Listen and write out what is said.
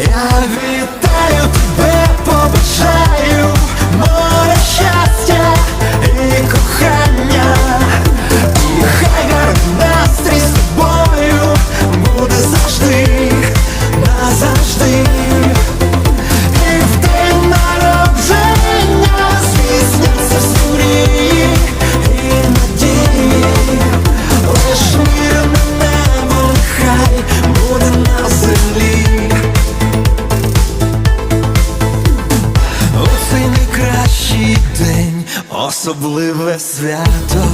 Я вітаю тебе, особливе свято.